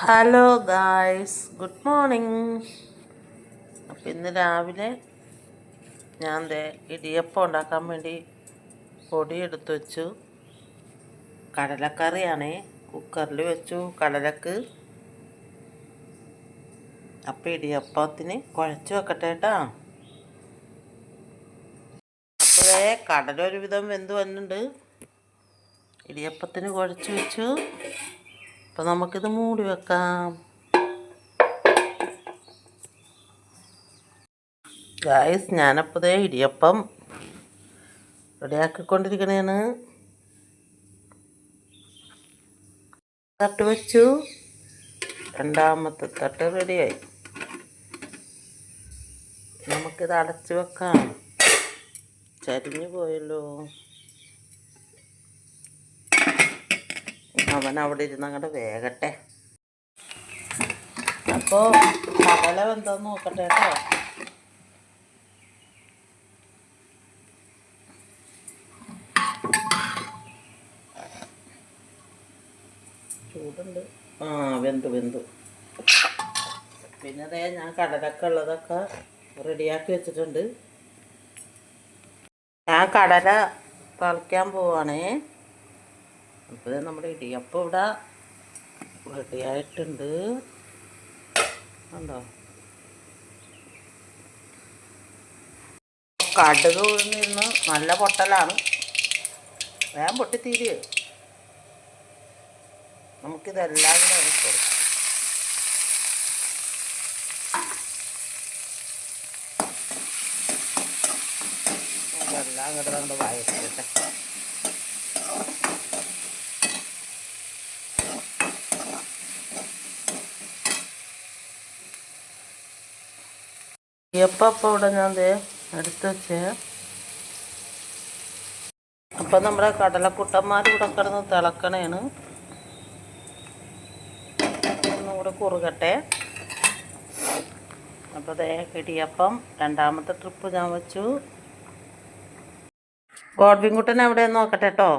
Hello guys good morning അപ്പം ഇന്ന് രാവിലെ ഞാൻ ഇടിയപ്പം ഉണ്ടാക്കാൻ വേണ്ടി പൊടി എടുത്തു വെച്ചു. കടലക്കറിയാണേ. കുക്കറിൽ വെച്ചു കടലക്ക്. അപ്പം ഇടിയപ്പത്തിന് കുഴച്ച് വെക്കട്ടെ കേട്ടോ. അപ്പോഴേ കടല ഒരുവിധം വെന്ത് വന്നിട്ടുണ്ട്. ഇടിയപ്പത്തിന് കുഴച്ചു വെച്ചു. അപ്പം നമുക്കിത് മൂടി വെക്കാം. ഗായ്സ് ഞാനപ്പോൾ ദേ ഇടിയപ്പം റെഡിയാക്കിക്കൊണ്ടിരിക്കണേന്ന് തട്ട് വെച്ചു. രണ്ടാമത്തെ തട്ട് റെഡിയായി. നമുക്കിത് അടച്ചു വെക്കാം. ചരിഞ്ഞു പോയല്ലോ. അവൻ അവിടെ ഇരുന്ന് അങ്ങോട്ട് വേഗട്ടെ. അപ്പോൾ കടല എന്താന്ന് നോക്കട്ടെ കേട്ടോ. ചൂടുണ്ട്. ആ വെന്തു വെന്തു. പിന്നെ അതേ ഞാൻ കടലൊക്കെ ഉള്ളതൊക്കെ റെഡിയാക്കി വെച്ചിട്ടുണ്ട്. ഞാൻ കടല തളിക്കാൻ പോവാണേ. അപ്പോൾ നമ്മുടെ ഇടിയപ്പം ഇവിടെ റെഡിയായിട്ടുണ്ട്. ഉണ്ടോ കടുക് നിന്ന് നല്ല പൊട്ടലാണ്. വേഗം പൊട്ടിത്തീരുക നമുക്കിതെല്ലാം കൂടെ കൊടുക്കാം. ഇതെല്ലാം കൂടെ നമ്മുടെ വായിച്ചിട്ടെ. ഇവിടെ ഞാൻ ദേ എടുത്ത് വെച്ചേ അപ്പം നമ്മുടെ കടലക്കുട്ടന്മാർ ഇവിടെ കിടന്ന് തിളക്കണേണ് ഒന്നുകൂടെ കുറുകട്ടെ അപ്പോൾ ദേ ഇടിയപ്പം രണ്ടാമത്തെ ട്രിപ്പ് ഞാൻ വെച്ചു ഗോഡ്വിൻകുട്ടൻ എവിടെയെന്ന് നോക്കട്ടെ കേട്ടോ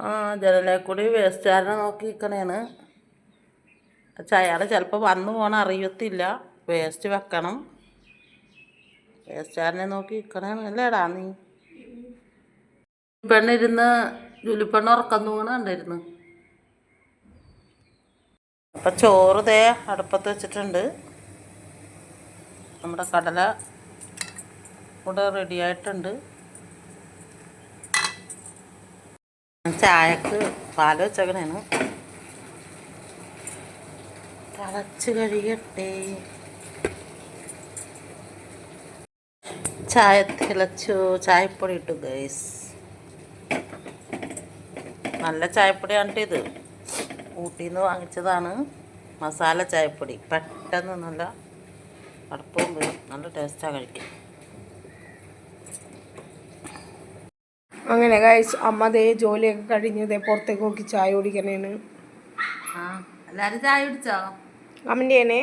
ആ ജനലേ കൂടി വേസ്റ്റുകാരനെ നോക്കി നിൽക്കണേണ് അയാൾ ചിലപ്പോൾ വന്നു പോകണ അറിയത്തില്ല. വേസ്റ്റ് വെക്കണം. വേസ്റ്റുകാരനെ നോക്കി നിൽക്കണേണ് അല്ലേടാ നീ? പെണ്ണിരുന്ന് ജുലിപ്പെണ്ണ ഉറക്കം തൂങ്ങണുണ്ടായിരുന്നു അപ്പം ചോറ് തേ അടുപ്പത്ത് വെച്ചിട്ടുണ്ട്. നമ്മുടെ കടല ഇവിടെ റെഡി ആയിട്ടുണ്ട്. ചായക്ക് പാൽ വെച്ചേക്കണേനു. തിളച്ച് കഴിയട്ടെ. ചായ തിളച്ചു ചായപ്പൊടി ഇട്ടു ഗൈസ് നല്ല ചായപ്പൊടിയാണ് ഇത്. ഊട്ടിയിൽ നിന്ന് വാങ്ങിച്ചതാണ് മസാല ചായപ്പൊടി. പെട്ടെന്ന് നല്ല അടുപ്പവും വരും. നല്ല ടേസ്റ്റാണ് കഴിക്കും അങ്ങനെ ഗൈസ് അമ്മ ദേ ജോലിയൊക്കെ കഴിഞ്ഞത് പുറത്തേക്ക് നോക്കി ചായ കുടിക്കണേന് എല്ലാരും എല്ലാവരും ചായ കുടിച്ചോ? അമ്മന്റെയാണേ.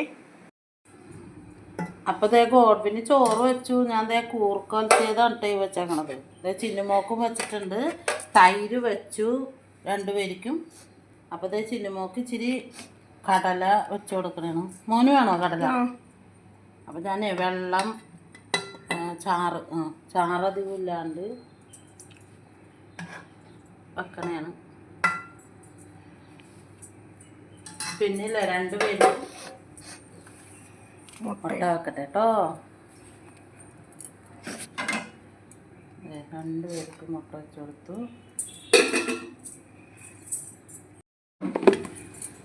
അപ്പോൾ ദേ ഗോഡ്ബിന് ചോറ് വെച്ചു. ഞാൻ ദേ കൂർക്കൊലത്തിയതാണ് കേട്ടോ ഈ വെച്ചേക്കണത്. ദേ ചിന്നുമോക്കും വെച്ചിട്ടുണ്ട്. തൈര് വെച്ചു രണ്ടുപേർക്കും അപ്പോൾ ദേ ചിന്നുമോക്ക് ഇച്ചിരി കടല വെച്ചു കൊടുക്കണേണ്. മോന് വേണോ കടല? അപ്പോൾ ഞാൻ വെള്ളം ചാറ് ആ ചാറ് അധികം ഇല്ലാണ്ട് വെക്കണേണ്. പിന്നില്ല രണ്ടുപേരും? മുട്ട വെക്കട്ടെ കേട്ടോ രണ്ട് പേർക്ക് മുട്ട വെച്ച് കൊടുത്തു.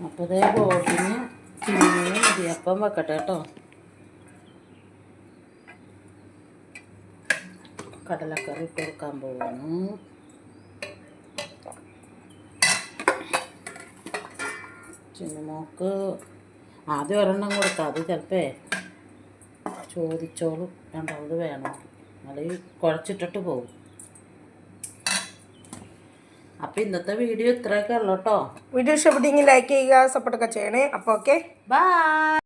അപ്പോൾ ഇതേ ബോട്ടിന് ചിന്നിയും ഇടിയപ്പം വെക്കട്ടെ കേട്ടോ കടലക്കറി ഇട്ട് കൊടുക്കാൻ പോകുന്നു ചിന്നുമോക്ക് ആദ്യം ഒരെണ്ണം കൊടുക്കാം അത് ചിലപ്പേ. ചോദിച്ചോളും. രണ്ടാമത് വേണം. അല്ലെങ്കിൽ കുഴച്ചിട്ടിട്ട് പോകും അപ്പം ഇന്നത്തെ വീഡിയോ ഇത്രയൊക്കെ ഉള്ളു കേട്ടോ വീഡിയോ ഇഷ്ടപ്പെട്ടെങ്കിൽ ലൈക്ക് ചെയ്യുക സപ്പോർട്ടൊക്കെ ചെയ്യണേ. അപ്പോൾ ഓക്കെ ബൈ